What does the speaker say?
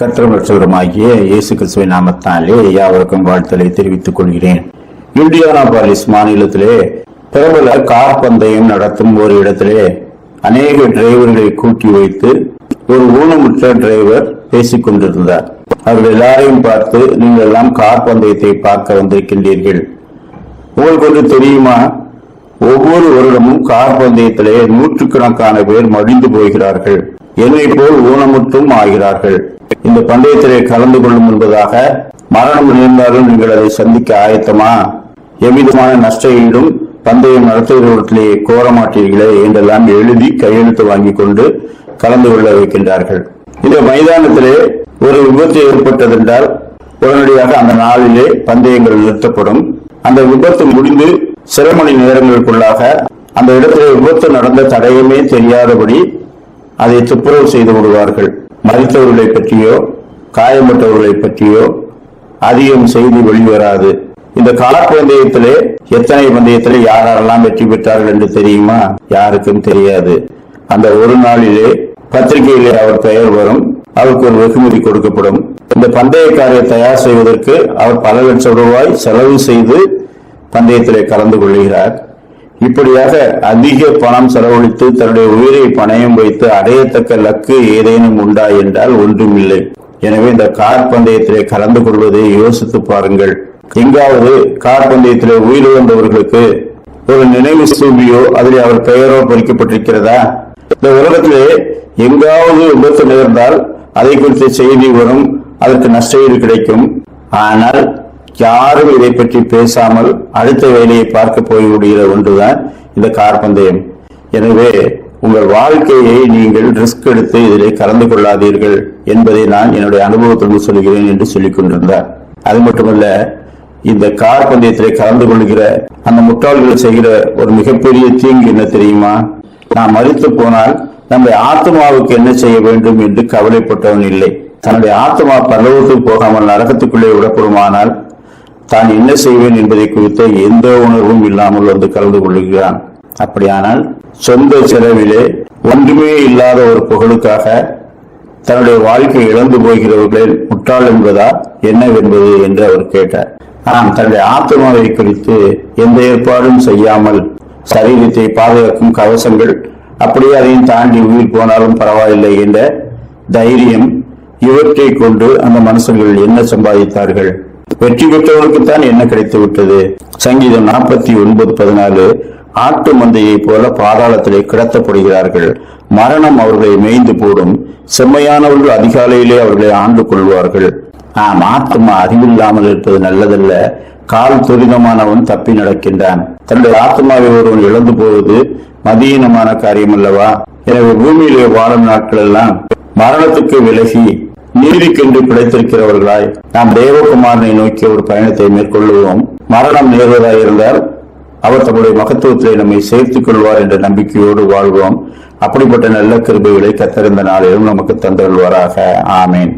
கத்திரமற்றவருமாகிய இயேசு கிறிஸ்துவின் நாமத்தாலே யாவருக்கும் வாழ்த்தலை தெரிவித்துக் கொள்கிறேன். இண்டியானாபாலிஸ் மாநிலத்திலே பிரபல கார் பந்தயம் நடத்தும் ஒரு இடத்திலே அநேக டிரைவர்களை கூட்டி வைத்து ஒரு ஊனமுற்ற டிரைவர் பேசிக் கொண்டிருந்தார். அவர்கள் எல்லாரையும் பார்த்து நீங்கள் எல்லாம் கார் பந்தயத்தை பார்க்க வந்திருக்கின்றீர்கள். உங்களுக்கு ஒன்று தெரியுமா? ஒவ்வொரு வருடமும் கார் பந்தயத்திலே நூற்றுக்கணக்கான பேர் மடிந்து போகிறார்கள். என்னை போல் ஊனமுற்றும் ஆகிறார்கள். இந்த பந்தயத்திலே கலந்து கொள்ளும் என்பதாக மரணம் நேர்ந்தாலும் நீங்கள் அதை சந்திக்க ஆயத்தமா? எவ்விதமான நஷ்ட ஈடும் பந்தயம் நடத்துகிறவர்களே கோர மாட்டீர்களே என்றெல்லாம் எழுதி கையெழுத்து வாங்கிக் கொண்டு கலந்து கொள்ள வைக்கின்றார்கள். இந்த மைதானத்திலே ஒரு விபத்து ஏற்பட்டதென்றால் உடனடியாக அந்த நாளிலே பந்தயங்கள் நிறுத்தப்படும். அந்த விபத்து முடிந்து சில மணி நேரங்களுக்குள்ளாக அந்த இடத்திலே விபத்து நடந்த தடயமே தெரியாதபடி அதை துப்புரவு செய்து விடுவார்கள். மறித்தவர்களை பற்றியோ காயப்பட்டவர்களை பற்றியோ அதிகம் செய்தி வெளிவராது. இந்த காலப்பந்தயத்திலே எத்தனை பந்தயத்திலே யாரெல்லாம் வெற்றி பெற்றார்கள் என்று தெரியுமா? யாருக்கும் தெரியாது. அந்த ஒரு நாளிலே பத்திரிகையிலே அவர் பெயர் வரும் அவருக்கு ஒரு வெகுமதி கொடுக்கப்படும். இந்த பந்தயக்காரை தயார் செய்வதற்கு அவர் பல லட்சம் ரூபாய் செலவு செய்து பந்தயத்திலே கலந்து கொள்கிறார். இப்படியாக அதிக பணம் செலவழித்து தன்னுடைய உயிரை பணயம் வைத்து அடையத்தக்க லக்கு ஏதேனும் உண்டா என்றால் ஒன்றுமில்லை. எனவே இந்த கார் பந்தயத்திலே கலந்து கொள்வதை யோசித்து பாருங்கள். எங்காவது கார் பந்தயத்திலே உயிரிழந்தவர்களுக்கு ஒரு நினைவு ஸ்தூபியோ அதில் அவர் பெயரோ பொறிக்கப்பட்டிருக்கிறதா? இந்த உலகத்திலே எங்காவது விபத்து நேர்ந்தால் அதை குறித்த செய்தி வரும் அதற்கு நஷ்டஈடு கிடைக்கும். ஆனால் யாரும் இதை பற்றி பேசாமல் அடுத்த வேலையை பார்க்க போய்விடுகிற ஒன்றுதான் இந்த கார் பந்தயம் எனவே உங்கள் வாழ்க்கையை நீங்கள் ரிஸ்க் எடுத்து இதில் கலந்து கொள்ளாதீர்கள் என்பதை நான் என்னுடைய அனுபவத்திலிருந்து சொல்கிறேன் என்று சொல்லிக் கொண்டிருந்தார். அது மட்டுமல்ல இந்த கார் பந்தயத்திலே கலந்து கொள்கிற அந்த முட்டாள்கள் செய்கிற ஒரு மிகப்பெரிய தீங்கு என்ன தெரியுமா? நாம் மறித்து போனால் நம்முடைய ஆத்மாவுக்கு என்ன செய்ய வேண்டும் என்று கவலைப்பட்டவன் இல்லை. தன்னுடைய ஆத்மா பரலோகத்துக்கு போகாமல் நரகத்துக்குள்ளே விடப்படுமானால் தான் என்ன செய்வேன் என்பதை குறித்த எந்த உணர்வும் இல்லாமல் வந்து கலந்து கொள்கிறான். அப்படியானால் சொந்த செலவிலே ஒன்றுமே இல்லாத ஒரு புகழுக்காக தன்னுடைய வாழ்க்கை இழந்து போகிறவர்களே முட்டாள் என்பதா என்னவென்பது என்று அவர் கேட்டார். ஆனால் தன்னுடைய ஆத்மாவை குறித்து எந்த ஏற்பாடும் செய்யாமல் சரீரத்தை பாதுகாக்கும் கவசங்கள் அப்படியே அதையும் தாண்டி உயிர் போனாலும் பரவாயில்லை என்ற தைரியம் இவற்றை கொண்டு அந்த மனுஷர்கள் என்ன சம்பாதித்தார்கள்? வெற்றி பெற்றவருக்குத்தான் என்ன கிடைத்து விட்டது சங்கீதம் நாற்பத்தி ஒன்பது பதினாலு ஆட்டு மந்தையை போல பாதாளத்திலே கிடத்தப்படுகிறார்கள். மரணம் அவர்களை மேய்ந்து போடும். செம்மையானவர்கள் அதிகாலையிலே அவர்களை ஆண்டு கொள்வார்கள். ஆம் ஆத்மா அறிவில்லாமல் இருப்பது நல்லதல்ல. கால் துரிதமானவன் தப்பி நடக்கின்றான். தன்னுடைய ஆத்மாவை ஒருவன் இழந்து போவது மதியீனமான காரியம் அல்லவா எனவே பூமியிலே வாழும் நாட்கள் எல்லாம் மரணத்துக்கு விலகி நீதிக்கின்றி பிழைத்திருக்கிறவர்களாய் நாம் தேவகுமாரனை நோக்கி ஒரு பயணத்தை மேற்கொள்ளுவோம். மரணம் நேர்வதாய் இருந்தால் அவர் தம்முடைய மகத்துவத்திலே நம்மை சேர்த்துக் கொள்வார் என்ற நம்பிக்கையோடு வாழ்வோம். அப்படிப்பட்ட நல்ல கிருபைகளை கத்தறிந்த நாளிலும் நமக்கு தந்துள்வாராக ஆமேன்.